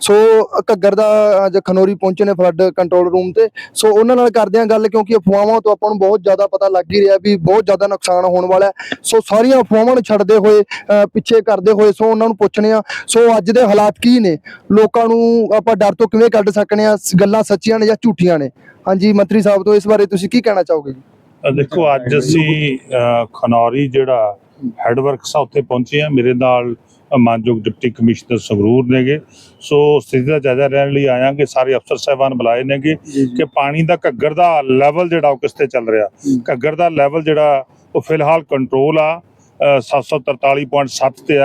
ਸੋ ਘੱਗਰ ਦਾ ਅੱਜ ਖਨੋਰੀ ਪਹੁੰਚੇ ਨੇ ਫਲੱਡ ਕੰਟਰੋਲ ਰੂਮ ਤੇ। ਸੋ ਉਹਨਾਂ ਨਾਲ ਕਰਦੇ ਹਾਂ ਗੱਲ ਕਿਉਂਕਿ ਅਫਵਾਹਾਂ ਤੋਂ ਆਪਾਂ ਨੂੰ ਬਹੁਤ ਜ਼ਿਆਦਾ ਪਤਾ ਲੱਗ ਹੀ ਰਿਹਾ ਵੀ ਬਹੁਤ ਜ਼ਿਆਦਾ ਨੁਕਸਾਨ ਹੋਣ ਵਾਲਾ ਸੋ ਸਾਰੀਆਂ ਅਫਵਾਹਾਂ ਨੂੰ ਛੱਡਦੇ ਹੋਏ ਪਿੱਛੇ ਕਰਦੇ ਹੋਏ ਸੋ ਉਹਨਾਂ ਨੂੰ ਪੁੱਛਣੇ ਆ, ਸੋ ਅੱਜ ਦੇ ਹਾਲਾਤ ਕੀ ਨੇ? ਲੋਕਾਂ ਨੂੰ ਆਪਾਂ ਡਰ ਤੋਂ ਕਿਵੇਂ ਕੱਢ ਸਕਨੇ ਆ? ਗੱਲਾਂ ਸੱਚੀਆਂ ਨੇ ਜਾਂ ਝੂਠੀਆਂ ਨੇ? ਹਾਂਜੀ, ਮੰਤਰੀ ਸਾਹਿਬ ਤੋਂ ਇਸ ਬਾਰੇ ਤੁਸੀਂ ਕੀ ਕਹਿਣਾ ਚਾਹੋਗੇ ਦੇਖੋ, ਅੱਜ ਅਸੀਂ ਖਨੌਰੀ ਜਿਹੜਾ ਹੈਡਵਰਕਸ ਆ ਉੱਥੇ ਪਹੁੰਚੇ ਆ। ਮੇਰੇ ਨਾਲ ਮਾਨਯੋਗ ਡਿਪਟੀ ਕਮਿਸ਼ਨਰ ਸੰਗਰੂਰ ਨੇਗੇ। ਸੋ ਸਥਿਤੀ ਦਾ ਜਾਇਜ਼ਾ ਲੈਣ ਲਈ ਆਇਆ ਕਿ ਸਾਰੇ ਅਫਸਰ ਸਾਹਿਬਾਨ ਬੁਲਾਏ ਨੇਗੇ ਕਿ ਪਾਣੀ ਦਾ ਘੱਗਰ ਦਾ ਲੈਵਲ ਜਿਹੜਾ ਉਹ ਕਿਸ ਤੇ ਚੱਲ ਰਿਹਾ? ਘੱਗਰ ਦਾ ਲੈਵਲ ਜਿਹੜਾ ਉਹ ਫਿਲਹਾਲ ਕੰਟਰੋਲ ਆ। 743.7 ਤੇ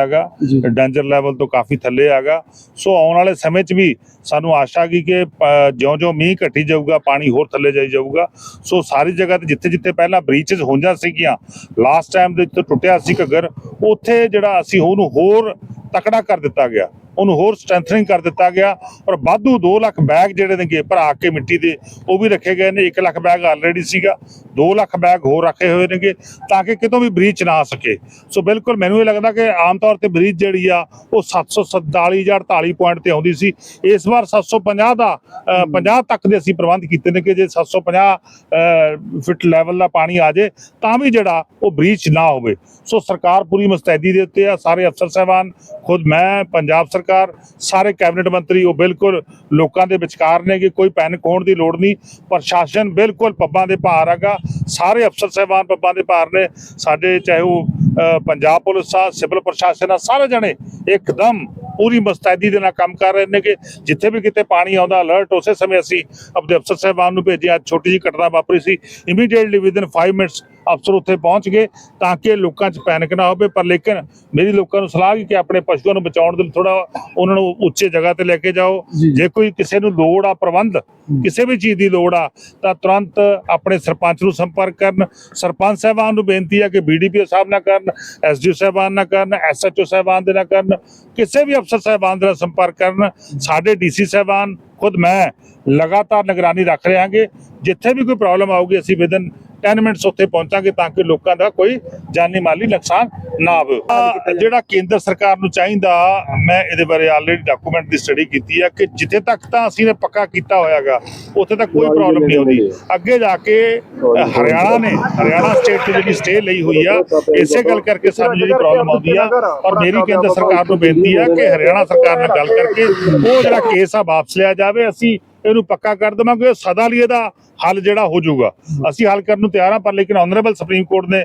ਜੀ। ਡੇਂਜਰ ਲੈਵਲ ਤੋਂ ਕਾਫੀ ਥੱਲੇ ਹੈਗਾ। ਸੋ ਆਉਣ ਵਾਲੇ ਸਮੇਂ 'ਚ ਵੀ ਸਾਨੂੰ ਆਸ਼ਾ ਕਿ ਅ, ਜਿਉਂ-ਜਿਉਂ ਮੀਂਹ ਘਟੀ ਜਾਊਗਾ ਪਾਣੀ ਹੋਰ ਥੱਲੇ ਜਾਈ ਜਾਊਗਾ। ਸੋ ਸਾਰੀ ਜਗ੍ਹਾ ਤੇ ਜਿੱਥੇ-ਜਿੱਥੇ ਪਹਿਲਾਂ ਬ੍ਰੀਚਸ ਹੋਈਆਂ ਸੀਗੀਆਂ ਲਾਸਟ ਟਾਈਮ ਦੇ ਜਿੱਥੇ ਟੁੱਟਿਆ ਸੀ ਘੱਗਰ ਉੱਥੇ ਜਿਹੜਾ ਅਸੀਂ ਉਹਨੂੰ ਹੋਰ ਤਕੜਾ ਕਰ ਦਿੱਤਾ ਗਿਆ। ਉਹਨੂੰ ਹੋਰ ਸਟਰੈਂਥਨਿੰਗ ਕਰ ਦਿੱਤਾ ਗਿਆ ਔਰ ਵਾਧੂ 2 ਲੱਖ ਬੈਗ ਜਿਹੜੇ ਨੇਗੇ ਭਰਾ ਕੇ ਮਿੱਟੀ ਦੇ ਉਹ ਵੀ ਰੱਖੇ ਗਏ ਨੇ। 1 ਲੱਖ ਬੈਗ ਆਲਰੇਡੀ ਸੀਗਾ 2 ਲੱਖ ਬੈਗ ਹੋਰ ਰੱਖੇ ਹੋਏ ਨੇਗੇ ਤਾਂ ਕਿ ਕਿਤੋਂ ਵੀ ਬ੍ਰੀਚ ਨਾ ਆ ਸਕੇ। ਸੋ ਬਿਲਕੁਲ ਮੈਨੂੰ ਇਹ ਲੱਗਦਾ ਕਿ ਆਮ ਤੌਰ ਤੇ ਬ੍ਰੀਚ ਜਿਹੜੀ ਆ ਉਹ 747 ਜਾਂ 48 ਪੁਆਇੰਟ ਤੇ ਆਉਂਦੀ ਸੀ। ਇਸ ਵਾਰ 750 ਦਾ ਅ, 50 ਤੱਕ ਦੇ ਅਸੀਂ ਪ੍ਰਬੰਧ ਕੀਤੇ ਨੇ ਕਿ ਜੇ 750 ਅ, ਫਿਟ ਲੈਵਲ ਦਾ ਪਾਣੀ ਆ ਜੇ ਤਾਂ ਵੀ ਜਿਹੜਾ ਉਹ ਬ੍ਰੀਚ ਨਾ ਹੋਵੇ। ਸੋ ਸਰਕਾਰ ਪੂਰੀ ਮੁਸਤੈਦੀ ਦੇ ਉੱਤੇ ਆ। ਸਾਰੇ ਅਫਸਰ ਸਾਹਿਬਾਨ ਖੁਦ ਮੈਂ ਪੰਜਾਬ ਸਰਕਾਰ ਸਰਕਾਰ, ਸਾਰੇ ਕੈਬਨਿਟ ਮੰਤਰੀ, ਉਹ ਬਿਲਕੁਲ ਲੋਕਾਂ ਦੇ ਵਿਚਕਾਰ ਨੇ ਕਿ ਕੋਈ ਪੈਨਿਕ ਹੋਣ ਦੀ ਲੋੜ ਨਹੀਂ। ਪ੍ਰਸ਼ਾਸਨ ਬਿਲਕੁਲ ਪੱਬਾਂ ਦੇ ਭਾਰ ਹੈਗਾ। ਸਾਰੇ ਅਫਸਰ ਸਾਹਿਬਾਨ ਪੱਬਾਂ ਦੇ ਭਾਰ ਨੇ। ਸਾਡੇ ਚਾਹੇ ਉਹ ਪੰਜਾਬ ਪੁਲਿਸ ਆ, ਸਿਵਲ ਪ੍ਰਸ਼ਾਸਨ ਆ, ਸਾਰੇ ਜਣੇ ਇੱਕਦਮ ਪੂਰੀ ਮੁਸਤੈਦੀ ਦੇ ਨਾਲ ਕੰਮ ਕਰ ਰਹੇ ਨੇ ਕਿ ਜਿੱਥੇ ਵੀ ਕਿਤੇ ਪਾਣੀ ਆਉਂਦਾ ਅਲਰਟ ਉਸੇ ਸਮੇਂ ਅਸੀਂ ਆਪਣੇ ਅਫਸਰ ਸਾਹਿਬਾਨ ਨੂੰ ਭੇਜਿਆ। ਅੱਜ ਛੋਟੀ ਜਿਹੀ ਘਟਨਾ ਵਾਪਰੀ ਸੀ। ਇਮੀਡੀਏਟਲੀ ਵਿਦਨ 5 ਮਿੰਟਸ ਅਫਸਰ ਉੱਥੇ ਪਹੁੰਚ ਗਏ ਤਾਂ ਕਿ ਲੋਕਾਂ 'ਚ ਪੈਨਿਕ ਨਾ ਹੋਵੇ। ਪਰ ਲੇਕਿਨ ਮੇਰੀ ਲੋਕਾਂ ਨੂੰ ਸਲਾਹ ਹੈ ਕਿ ਆਪਣੇ ਪਸ਼ੂਆਂ ਨੂੰ ਬਚਾਉਣ ਦੇ ਲਈ ਥੋੜਾ ਉਹਨਾਂ ਨੂੰ ਉੱਚੇ ਜਗ੍ਹਾ ਤੇ ਲੈ ਕੇ ਜਾਓ। ਜੀ। ਕੋਈ ਕਿਸੇ ਨੂੰ ਲੋੜ ਆ ਪ੍ਰਬੰਧ ਕਿਸੇ ਵੀ ਚੀਜ਼ ਦੀ ਲੋੜ ਆ ਤਾਂ ਤੁਰੰਤ ਆਪਣੇ ਸਰਪੰਚ ਨੂੰ ਸੰਪਰਕ ਕਰਨ। ਸਰਪੰਚ ਸਾਹਿਬਾਨ ਨੂੰ ਬੇਨਤੀ ਹੈ ਕਿ ਬੀਡੀਪੀਓ ਸਾਹਿਬ ਨਾਲ ਕਰਨ ਐਸਡੀਓ ਸਾਹਿਬਾਨ ਨਾਲ ਕਰਨ ਐਸਐਚਓ ਸਾਹਿਬਾਨ ਦੇ ਨਾਲ ਕਰਨ ਕਿਸੇ ਵੀ ਅਫਸਰ ਸਾਹਿਬਾਨ ਦੇ ਨਾਲ ਸੰਪਰਕ ਕਰਨ। ਸਾਡੇ ਡੀਸੀ ਸਾਹਿਬਾਨ ਖੁਦ ਮੈਂ ਲਗਾਤਾਰ ਨਿਗਰਾਨੀ ਰੱਖ ਰਹੇ ਹਾਂਗੇ। ਜਿੱਥੇ ਵੀ ਕੋਈ ਪ੍ਰੋਬਲਮ ਆਊਗੀ ਅਸੀਂ ਵਿਦਨ 10 ਮਿੰਟਸ ਉੱਥੇ ਪਹੁੰਚਾਂਗੇ ਤਾਂ ਕਿ ਲੋਕਾਂ ਦਾ ਕੋਈ ਜਾਨੀ ਮਾਲੀ ਨੁਕਸਾਨ ਨਾ ਆਹ ਜਿਹੜਾ ਕੇਂਦਰ ਸਰਕਾਰ ਨੂੰ ਚਾਹੀਦਾ ਮੈਂ ਇਹਦੇ ਬਾਰੇ ਆਲਰੇਡੀ ਡਾਕੂਮੈਂਟ ਦੀ ਸਟੱਡੀ ਕੀਤੀ ਹੈ ਕਿ ਜਿੱਥੇ ਤੱਕ ਤਾਂ ਅਸੀਂ ਨੇ ਪੱਕਾ ਕੀਤਾ ਹੋਇਆਗਾ ਉੱਥੇ ਤੱਕ ਕੋਈ ਪ੍ਰੋਬਲਮ ਨਹੀਂ ਆਉਂਦੀ ਅੱਗੇ ਜਾ ਕੇ ਹਰਿਆਣਾ ਨੇ ਹਰਿਆਣਾ ਸਟੇਟ ਤੇ ਜਿਹੜੀ ਸਟੇ ਲਈ ਹੋਈ ਆ ਇਸੇ ਗੱਲ ਕਰਕੇ ਸਾਨੂੰ ਜਿਹੜੀ ਪ੍ਰੋਬਲਮ ਆਉਂਦੀ ਆ ਔਰ ਮੇਰੀ ਕੇਂਦਰ ਸਰਕਾਰ ਨੂੰ ਬੇਨਤੀ ਆ ਕਿ ਹਰਿਆਣਾ ਸਰਕਾਰ ਨਾਲ ਗੱਲ ਕਰਕੇ ਉਹ ਜਿਹੜਾ ਕੇਸ ਆ ਵਾਪਸ ਲਿਆ ਜਾਵੇ। ਅਸੀਂ ਇਹਨੂੰ ਪੱਕਾ ਕਰ ਦੇਵਾਂਗੇ ਸਦਾ ਲਈ ਇਹਦਾ ਹੱਲ ਜਿਹੜਾ ਹੋ ਜਾਊਗਾ। ਅਸੀਂ ਹੱਲ ਕਰਨ ਨੂੰ ਤਿਆਰ ਹਾਂ ਪਰ ਲੇਕਿਨ ਆਨਰੇਬਲ ਸੁਪਰੀਮ ਕੋਰਟ ਨੇ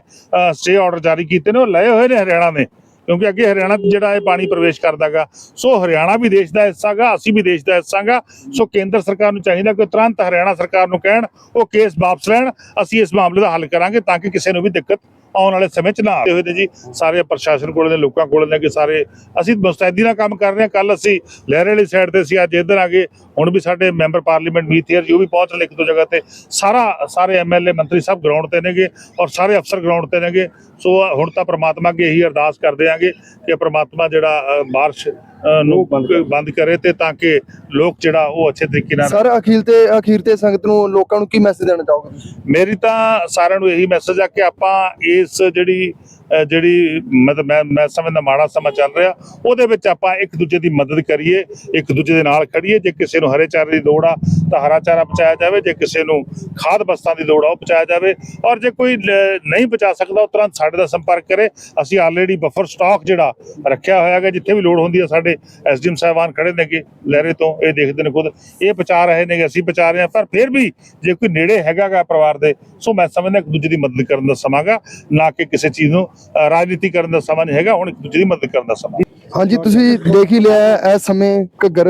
ਸਟੇ ਆਰਡਰ ਜਾਰੀ ਕੀਤੇ ਨੇ ਉਹ ਲਏ ਹੋਏ ਨੇ ਹਰਿਆਣਾ ਨੇ। ਕਿਉਂਕਿ ਅੱਗੇ ਹਰਿਆਣਾ ਜਿਹੜਾ ਇਹ ਪਾਣੀ ਪ੍ਰਵੇਸ਼ ਕਰਦਾਗਾ। ਸੋ ਹਰਿਆਣਾ ਵੀ ਦੇਸ਼ ਦਾ ਹਿੱਸਾ ਗਾ ਅਸੀਂ ਵੀ ਦੇਸ਼ ਦਾ ਹਿੱਸਾ ਗਾ। ਸੋ ਕੇਂਦਰ ਸਰਕਾਰ ਨੂੰ ਚਾਹੀਦਾ ਕਿ ਤੁਰੰਤ ਹਰਿਆਣਾ ਸਰਕਾਰ ਨੂੰ ਕਹਿਣ ਉਹ ਕੇਸ ਵਾਪਸ ਲੈਣ। ਅਸੀਂ ਇਸ ਮਾਮਲੇ ਦਾ ਹੱਲ ਕਰਾਂਗੇ ਤਾਂ ਕਿ ਕਿਸੇ ਨੂੰ ਵੀ ਦਿੱਕਤ ਆਉਣ ਵਾਲੇ ਸਮੇਂ 'ਚ ਨਾ ਆਵੇ। ਹੋਏ ਨੇ ਜੀ ਸਾਰੇ ਪ੍ਰਸ਼ਾਸਨ ਕੋਲ ਨੇ, ਲੋਕਾਂ ਕੋਲ ਨੇ ਕਿ ਸਾਰੇ ਅਸੀਂ ਮੁਸਤੈਦੀ ਨਾਲ ਕੰਮ ਕਰ ਰਹੇ ਹਾਂ। ਕੱਲ ਅਸੀਂ ਲਹਿਰੇ ਵਾਲੀ ਸਾਈਡ ਤੇ ਸੀ, ਅੱਜ ਇੱਧਰ ਆ ਗਏ। ਹੁਣ ਵੀ ਸਾਡੇ ਮੈਂਬਰ ਪਾਰਲੀਮੈਂਟ ਮੀਥੀਅਰ ਜੀ ਉਹ ਵੀ ਪਹੁੰਚ ਰਹੇ ਇੱਕ ਦੋ ਜਗ੍ਹਾ ਤੇ, ਸਾਰਾ, ਸਾਰੇ ਐਮਐਲਏ ਮੰਤਰੀ ਸਾਹਿਬ ਗਰਾਊਂਡ ਤੇ ਨੇਗੇ ਔਰ ਸਾਰੇ ਅਫਸਰ ਗਰਾਊਂਡ ਤੇ ਨੇਗੇ। ਸੋ ਹੁਣ ਤਾਂ ਪ੍ਰਮਾਤਮਾ ਅੱਗੇ ਇਹੀ ਅਰਦਾਸ ਕਰਦੇ ਆਂਗੇ ਕਿ ਪ੍ਰਮਾਤਮਾ ਜਿਹੜਾ ਬਾਰਿਸ਼ ਨੂੰ ਬੰਦ ਕਰੇ ਤੇ ਤਾਂ ਕਿ ਲੋਕ ਜਿਹੜਾ ਉਹ ਅੱਛੇ ਤਰੀਕੇ ਨਾਲ ਸਰ ਅਖੀਰ ਤੇ ਅਖੀਰ ਤੇ ਸੰਗਤ ਨੂੰ ਲੋਕਾਂ ਨੂੰ ਕੀ ਮੈਸੇਜ ਦੇਣਾ ਚਾਹੋਗੇ? ਮੇਰੀ ਤਾਂ ਸਾਰਿਆਂ ਨੂੰ ਇਹੀ ਮੈਸੇਜ ਆ ਕਿ ਆਪਾਂ ਇਸ ਜਿਹੜੀ ਜਿਹੜੀ ਮਤਲਬ ਮੈਂ ਮੈਂ ਸਮਝਦਾ ਮਾੜਾ ਸਮਾਂ ਚੱਲ ਰਿਹਾ, ਉਹਦੇ ਵਿੱਚ ਆਪਾਂ ਇੱਕ ਦੂਜੇ ਦੀ ਮਦਦ ਕਰੀਏ, ਇੱਕ ਦੂਜੇ ਦੇ ਨਾਲ ਖੜੀਏ। ਜੇ ਕਿਸੇ ਨੂੰ ਹਰੇ ਚਾਰੇ ਦੀ ਲੋੜ ਆ, ਤਾਂ ਹਰਾ ਚਾਰਾ ਪਹੁੰਚਾਇਆ ਜਾਵੇ। ਜੇ ਕਿਸੇ ਨੂੰ ਖਾਦ ਬਸਤਾਂ ਦੀ ਲੋੜ ਆ, ਉਹ ਪਹੁੰਚਾਇਆ ਜਾਵੇ। ਔਰ ਜੇ ਕੋਈ ਨਹੀਂ ਪਹੁੰਚਾ ਸਕਦਾ, ਉਹ ਤੁਰੰਤ ਸਾਡੇ ਦਾ ਸੰਪਰਕ ਕਰੇ। ਅਸੀਂ ਆਲਰੇਡੀ ਬਫਰ ਸਟਾਕ ਜਿਹੜਾ ਰੱਖਿਆ ਹੋਇਆ ਹੈਗਾ, ਜਿੱਥੇ ਵੀ ਲੋੜ ਹੁੰਦੀ ਹੈ ਸਾਡੇ ਐਸਡੀਐਮ ਸਾਹਿਬਾਨ ਖੜੇ ਨੇਗੇ ਲਹਿਰੇ ਤੋਂ, ਇਹ ਦੇਖਦੇ ਨੇ ਖੁਦ। ਇਹ ਪਹੁੰਚਾ ਰਹੇ ਨੇਗੇ, ਅਸੀਂ ਪਹੁੰਚਾ ਰਹੇ ਹਾਂ। ਪਰ ਫਿਰ ਵੀ ਜੇ ਕੋਈ ਨੇੜੇ ਹੈਗਾਗਾ ਪਰਿਵਾਰ ਦੇ, ਸੋ ਮੈਂ ਸਮਝਦਾ ਇੱਕ ਦੂਜੇ ਦੀ ਮਦਦ ਕਰਨ ਦਾ ਸਮਾਂਗਾ ਨਾ ਕਿ ਕਿਸੇ ਚੀਜ਼ ਨੂੰ ਰਾਜਨੀਤੀ ਕਰਨ ਦਾ ਸਮਾਂ ਨਹੀਂ ਹੈਗਾ ਹੁਣ ਇੱਕ ਦੂਜੇ ਦੀ ਮਦਦ ਕਰਨ ਦਾ ਸਮਾਂ ਹਾਂਜੀ ਤੁਸੀਂ ਦੇਖ ਹੀ ਲਿਆ ਹੈ ਇਸ ਸਮੇਂ ਘੱਗਰ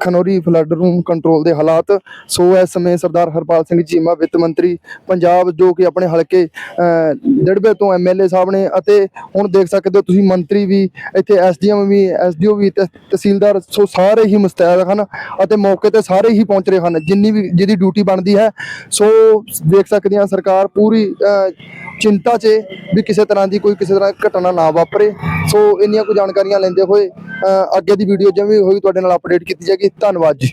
ਖਨੌਰੀ ਫਲੱਡ ਨੂੰ ਕੰਟਰੋਲ ਦੇ ਹਾਲਾਤ। ਸੋ ਇਸ ਸਮੇਂ ਸਰਦਾਰ ਹਰਪਾਲ ਸਿੰਘ ਚੀਮਾ ਵਿੱਤ ਮੰਤਰੀ ਪੰਜਾਬ ਜੋ ਕਿ ਆਪਣੇ ਹਲਕੇ ਅਹ, ਦਿੜਬੇ ਤੋਂ ਐਮਐਲਏ ਸਾਹਿਬ ਨੇ ਅਤੇ ਹੁਣ ਦੇਖ ਸਕਦੇ ਹੋ ਤੁਸੀਂ ਮੰਤਰੀ ਵੀ ਇੱਥੇ ਐਸਡੀਐਮ ਵੀ ਐਸਡੀਓ ਵੀ ਤੇ ਤਹਿਸੀਲਦਾਰ ਸੋ ਸਾਰੇ ਹੀ ਮੁਸਤੈਦ ਹਨ ਅਤੇ ਮੌਕੇ ਤੇ ਸਾਰੇ ਹੀ ਪਹੁੰਚ ਰਹੇ ਹਨ ਜਿੰਨੀ ਵੀ ਜਿਹਦੀ ਡਿਊਟੀ ਬਣਦੀ ਹੈ। ਸੋ ਦੇਖ ਸਕਦੇ ਹਾਂ ਸਰਕਾਰ ਪੂਰੀ ਚਿੰਤਾ 'ਚ ਵੀ ਕਿਸੇ ਤਰ੍ਹਾਂ ਦੀ ਕੋਈ ਕਿਸੇ ਤਰ੍ਹਾਂ ਘਟਨਾ ਨਾ ਵਾਪਰੇ। ਸੋ ਇੰਨੀਆਂ ਕੁ ਜਾਣਕਾਰੀਆਂ ਲੈਂਦੇ ਹੋਏ ਅੱਗੇ ਦੀ ਵੀਡੀਓ ਜਿਵੇਂ ਹੋਈ, ਤੁਹਾਡੇ ਨਾਲ ਅਪਡੇਟ ਕੀਤੀ ਜਾਏਗੀ। ਧੰਨਵਾਦ ਜੀ।